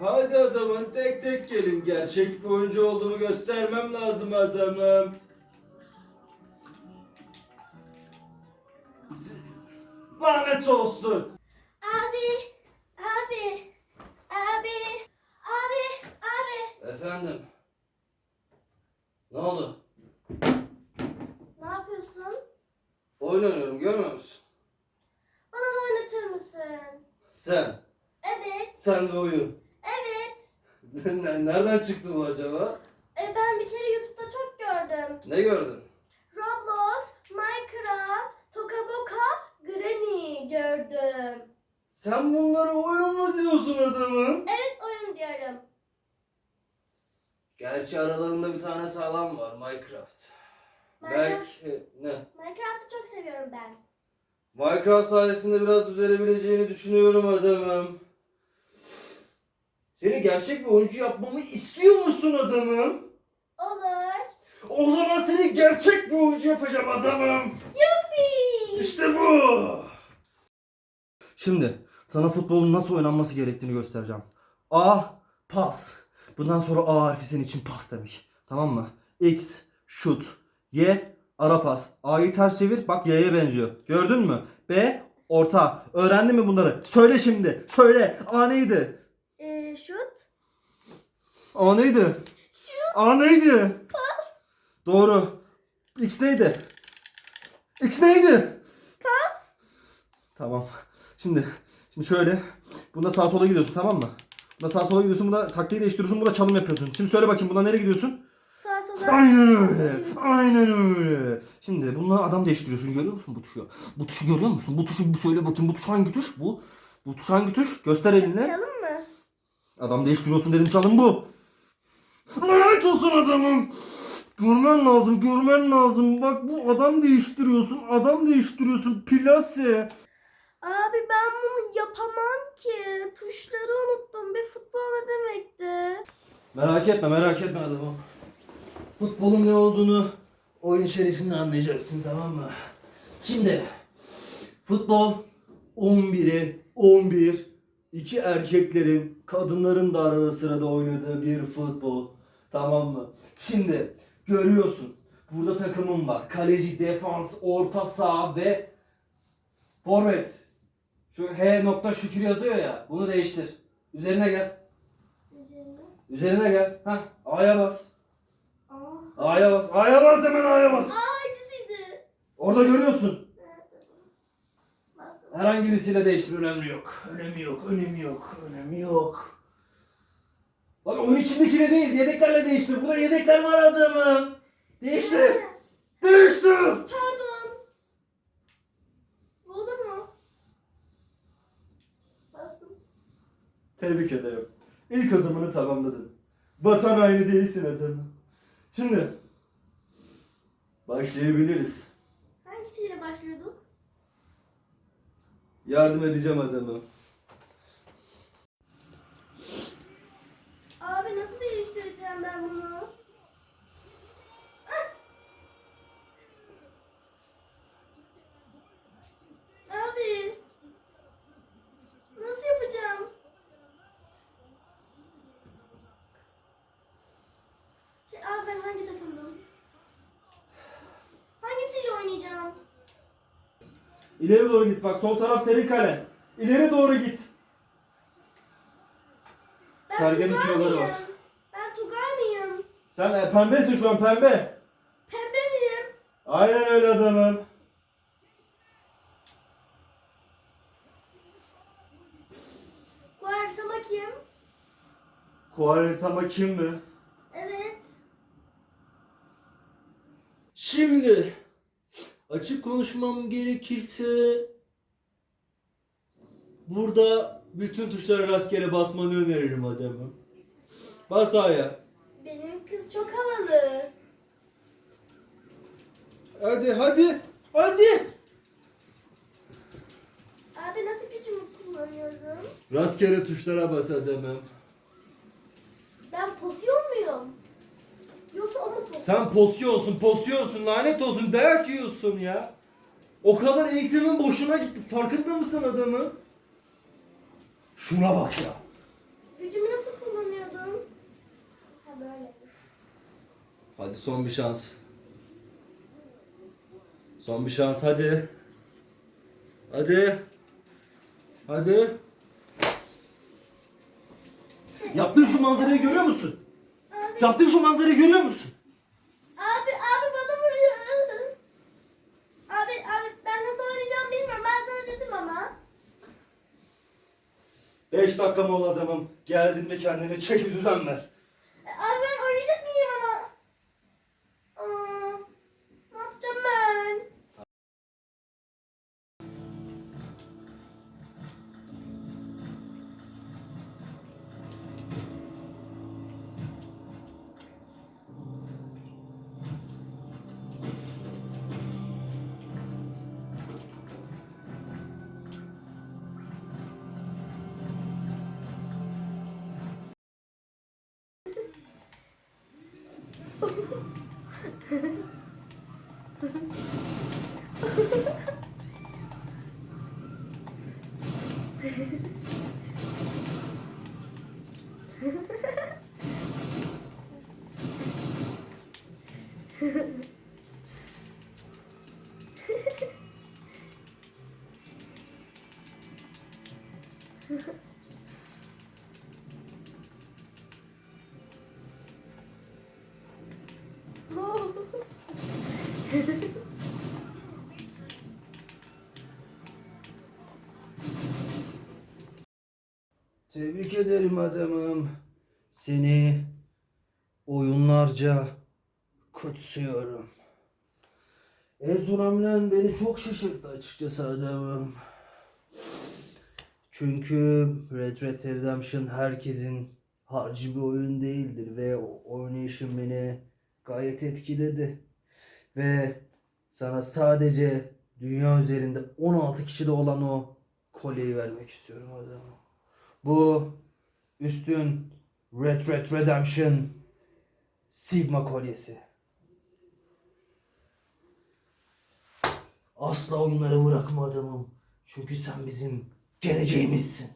Hadi adamın tek tek gelin. Gerçek bir oyuncu olduğumu göstermem lazım adamım. Lanet olsun. Abi, abi, abi, abi, abi. Efendim. Ne oldu? Ne yapıyorsun? Oyun oynuyorum görmüyor musun? Bana da oynatır mısın? Sen. Evet, Sen de oyun. Nereden çıktı bu acaba? E, ben bir kere YouTube'da çok gördüm. Ne gördün? Roblox, Minecraft, Toka Boka, Granny gördüm. Sen bunları oyun mu diyorsun adamım? Evet oyun diyorum. Gerçi aralarında bir tane sağlam var Minecraft. Minecraft, Belki ne? Minecraft'ı çok seviyorum ben. Minecraft sayesinde biraz düzelebileceğini düşünüyorum adamım. Seni gerçek bir oyuncu yapmamı istiyor musun adamım? Olur. O zaman seni gerçek bir oyuncu yapacağım adamım. Yuppi. İşte bu. Şimdi sana futbolun nasıl oynanması gerektiğini göstereceğim. A. Pas. Bundan sonra A harfi senin için pas demek. Tamam mı? X. Şut. Y. Ara pas. A'yı ters çevir. Bak Y'ye benziyor. Gördün mü? B. Orta. Öğrendin mi bunları? Söyle şimdi. Söyle. A neydi? E, şut. A neydi? Şut. A neydi? Pas. Doğru. X neydi? X neydi? Pas. Tamam. Şimdi şimdi şöyle. Bunda sağa sola gidiyorsun tamam mı? Bunda sağa sola gidiyorsun. Bunda taktiği değiştiriyorsun. Bunda çalım yapıyorsun. Şimdi söyle bakayım bunda nereye gidiyorsun? Sağa sola. Aynen öyle. Aynen öyle. Şimdi bununla adam değiştiriyorsun. Görüyor musun bu tuşu? Bu tuşu görüyor musun? Bu tuşu söyle bakayım. Bu tuş hangi tuş? Bu. Bu tuş hangi tuş? Göster elinle. Çalım Adam değiştiriyorsun dedim çalım bu. Lanet olsun adamım. Görmen lazım, görmen lazım. Bak bu adam değiştiriyorsun, adam değiştiriyorsun. Plase. Abi ben bunu yapamam ki. Tuşları unuttum. Bir futbol ne demekti? Merak etme, merak etme adamım. Futbolun ne olduğunu oyun içerisinde anlayacaksın tamam mı? Şimdi futbol 11'e 11 iki erkeklerin kadınların da arada sırada oynadığı bir futbol. Tamam mı? Şimdi görüyorsun. Burada takımım var. Kaleci, defans, orta saha ve forvet. Şu H nokta şükür yazıyor ya. Bunu değiştir. Üzerine gel. Üzerine. Üzerine gel. Hah. A'ya bas. Aa. A'ya bas. A'ya bas hemen A'ya bas. Aa? Orada görüyorsun. Herhangi birisiyle değiştir. Önemi yok. Önemi yok. Önemi yok. Önemi yok. Bak oyun içindekiyle değil. Yedeklerle değiştir. Burada yedekler var adamım. Değiştir. Değiştir. Pardon. Oldu mu? Bastım. Tebrik ederim. İlk adımını tamamladın. Vatan haini değilsin adamım. Şimdi başlayabiliriz. Yardım edeceğim adamı. Abi nasıl değiştireceğim ben bunu? Ah! Abi. Nasıl yapacağım? Şey, abi ben hangi takımdım? Hangisiyle oynayacağım? İleri doğru git bak. Sol taraf senin kale. İleri doğru git. Ben Sergen'in Tugay kiloları var. mıyım? Ben Tugay mıyım? Sen e, pembesin şu an pembe. Pembe miyim? Aynen öyle adamım. Kuarsama kim? Kuvaresama kim mi? Evet. Şimdi açık konuşmam gerekirse burada bütün tuşlara rastgele basmanı öneririm adamım. Bas A'ya. Benim kız çok havalı. Hadi hadi. Hadi. Abi nasıl gücümü kullanıyorum? Rastgele tuşlara bas adamım. Ben muyum? Nasıl o mu? Sen posyonsun, posyonsun, lanet olsun, dayak yiyorsun ya. O kadar eğitimin boşuna gitti. Farkında mısın adamın? Şuna bak ya. Gücümü nasıl kullanıyordum? Ha böyle. Hadi son bir şans. Son bir şans hadi. Hadi. Hadi. Şey, Yaptığın şu manzarayı görüyor musun? Abi, Yaptığın şu manzarayı görüyor musun? abi, abi bana vuruyor. Abi, abi ben nasıl oynayacağımı bilmiyorum. Ben sana dedim ama. 5 dakika mola adamım. Geldiğinde kendine çeki düzen ver. E, Abi ben oynayacak mıyım ama? Aa, ne yapacağım ben? Tebrik ederim adamım. Seni oyunlarca kutsuyorum. Hamlen beni çok şaşırttı açıkçası adamım. Çünkü Red Red Redemption herkesin harcı bir oyun değildir ve o oynayışın beni gayet etkiledi. Ve sana sadece dünya üzerinde 16 kişide olan o kolyeyi vermek istiyorum adamım. Bu üstün Red Red Redemption Sigma kolyesi. Asla oyunları bırakma adamım. Çünkü sen bizim geleceğimizsin.